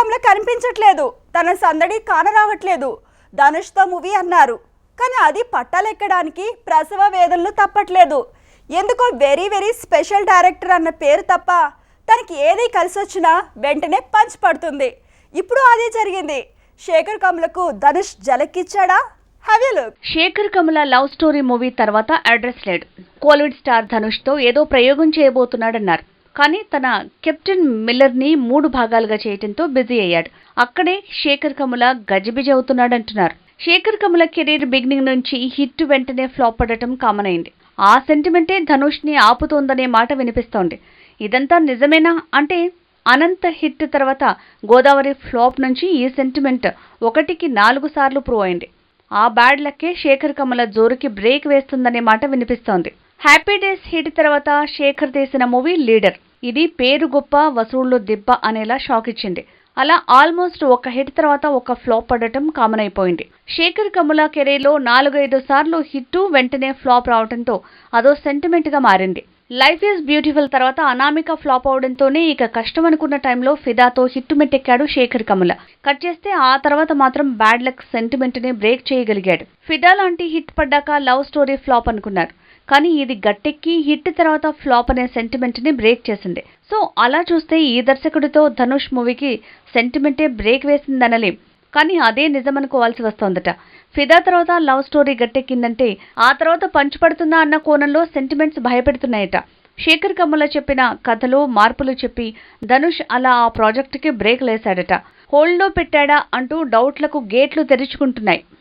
కమల కనిపించట్లేదు. తన సందడి కానరావట్లేదు. ధనుష్తో మూవీ అన్నారు. కానీ అది పట్టాలెక్కడానికి ప్రసవ వేదనలు తప్పట్లేదు. ఎందుకో వెరీ వెరీ స్పెషల్ డైరెక్టర్ అన్న పేరు తప్ప తనకి ఏది కలిసి వచ్చినా వెంటనే పంచ్ పడుతుంది. ఇప్పుడు అదే జరిగింది. శేఖర్ కమలకు Dhanush జలక్కిచ్చాడా Sekhar Kammula love story movie తర్వాత అడ్రస్ లేడు కోలీవుడ్ స్టార్ ధనుష్తో ఏదో ప్రయోగం చేయబోతున్నాడన్నారు. కానీ తన కెప్టెన్ మిల్లర్ని మూడు భాగాలుగా చేయటంతో బిజీ అయ్యాడు. అక్కడే శేఖర్ కమల గజిబిజి అవుతున్నాడంటున్నారు. శేఖర్ కమల కెరీర్ బిగినింగ్ నుంచి హిట్ వెంటనే ఫ్లాప్ పడటం కామన్ అయింది. ఆ సెంటిమెంటే ధనుష్ని ఆపుతోందనే మాట వినిపిస్తోంది. ఇదంతా నిజమేనా? అంటే అనంత హిట్ తర్వాత గోదావరి ఫ్లాప్ నుంచి ఈ సెంటిమెంట్ ఒకటికి నాలుగు సార్లు ప్రూవ్ అయింది. ఆ బ్యాడ్ లక్కే శేఖర్ కమల జోరుకి బ్రేక్ వేస్తుందనే మాట వినిపిస్తోంది. హ్యాపీ డేస్ హిట్ తర్వాత శేఖర్ తీసిన మూవీ లీడర్. ఇది పేరు గొప్ప వసూళ్ళు దిబ్బ అనేలా షాక్ ఇచ్చింది అలా ఆల్మోస్ట్ ఒక హిట్ తర్వాత ఒక ఫ్లాప్ పడటం కామన్ అయిపోయింది శేఖర్ కమల కెరీర్లో నాలుగైదు సార్లు హిట్ వెంటనే ఫ్లాప్ రావడంతో అదో సెంటిమెంట్గా మారింది. లైఫ్ ఈజ్ బ్యూటిఫుల్ తర్వాత అనామిక ఫ్లాప్ అవడంతోనే ఇక కష్టం అనుకున్న టైంలో ఫిదాతో హిట్ మెట్టెక్కాడు శేఖర్ కమల కట్ చేస్తే ఆ తర్వాత మాత్రం బ్యాడ్ లక్ సెంటిమెంట్ని బ్రేక్ చేయగలిగాడు. ఫిదా లాంటి హిట్ పడ్డాక లవ్ స్టోరీ ఫ్లాప్ అనుకున్నారు. కానీ ఇది గట్టెక్కి హిట్ తర్వాత ఫ్లాప్ అనే సెంటిమెంట్ని బ్రేక్ చేసింది. సో అలా చూస్తే ఈ దర్శకుడితో ధనుష్ మూవీకి సెంటిమెంటే బ్రేక్ వేసిందనలేం. కానీ అదే నిజమనుకోవాల్సి వస్తోందట. ఫిదా తర్వాత లవ్ స్టోరీ గట్టెక్కిందంటే ఆ తర్వాత పంచిపడుతుందా అన్న కోణంలో సెంటిమెంట్స్ భయపెడుతున్నాయట. శేఖర్ కమ్ముల చెప్పిన కథలు మార్పులు చెప్పి ధనుష్ అలా ఆ ప్రాజెక్టుకి బ్రేక్ లేశాడట. హోల్డ్లో పెట్టాడా అంటూ డౌట్లకు గేట్లు తెరుచుకుంటున్నాయి.